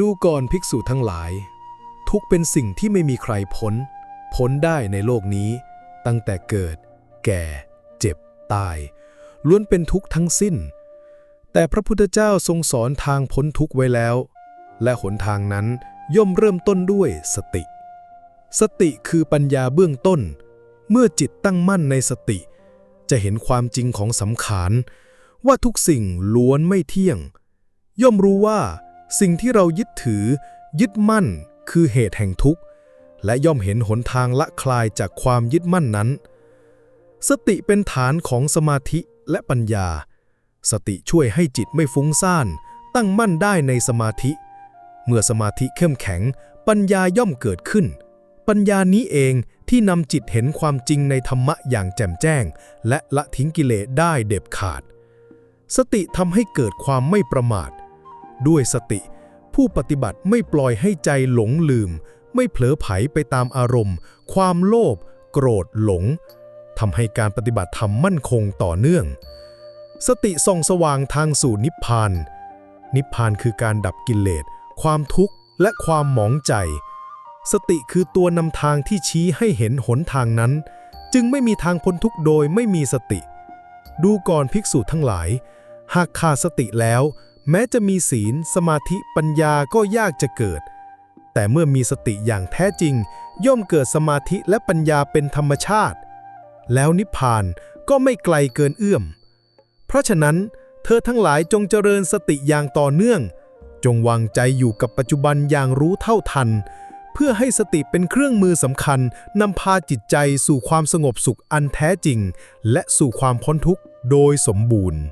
ดูก่อนภิกษุทั้งหลาย ทุกเป็นสิ่งที่ไม่มีใครพ้น พ้นได้ในโลกนี้ ตั้งแต่เกิด แก่ เจ็บ ตาย ล้วนเป็นทุกข์ทั้งสิ้น แต่พระพุทธเจ้าทรงสอนทางพ้นทุกข์ไว้แล้ว และหนทางนั้นย่อมเริ่มต้นด้วยสติ สติคือปัญญาเบื้องต้น เมื่อจิตตั้งมั่นในสติ จะเห็นความจริงของสังขารว่าทุกสิ่งล้วนไม่เที่ยง ย่อมรู้ว่า สิ่งที่เรายึดถือ ยึดมั่น คือเหตุแห่งทุกข์ และย่อมเห็นหนทางละคลายจากความยึดมั่นนั้น สติเป็นฐานของสมาธิและปัญญา สติช่วยให้จิตไม่ฟุ้งซ่าน ตั้งมั่นได้ในสมาธิ เมื่อสมาธิเข้มแข็ง ปัญญาย่อมเกิดขึ้น ปัญญานี้เองที่นำจิตเห็นความจริงในธรรมะอย่างแจ่มแจ้ง และละทิ้งกิเลสได้เด็ดขาด สติทำให้เกิดความไม่ประมาท ด้วยสติ ผู้ปฏิบัติไม่ปล่อยให้ใจหลงลืม ไม่เผลอไผไปตามอารมณ์ ความโลภโกรธหลงทำให้การปฏิบัติธรรมมั่นคงต่อเนื่อง สติส่องสว่างทางสู่นิพพาน นิพพานคือการดับกิเลส ความทุกข์และความหมองใจ สติคือตัวนำทางที่ชี้ให้เห็นหนทางนั้น จึงไม่มีทางพ้นทุกโดยไม่มีสติ ดูก่อนภิกษุทั้งหลาย หากขาดสติแล้ว แม้จะมีศีล สมาธิปัญญาก็ยากจะเกิด แต่เมื่อมีสติอย่างแท้จริง ย่อมเกิดสมาธิและปัญญาเป็นธรรมชาติ แล้วนิพพานก็ไม่ไกลเกินเอื้อม เพราะฉะนั้น เธอทั้งหลายจงเจริญสติอย่างต่อเนื่อง จงวางใจอยู่กับปัจจุบันอย่างรู้เท่าทัน เพื่อให้สติเป็นเครื่องมือสำคัญนำพาจิตใจสู่ความสงบสุขอันแท้จริง และสู่ความพ้นทุกข์โดยสมบูรณ์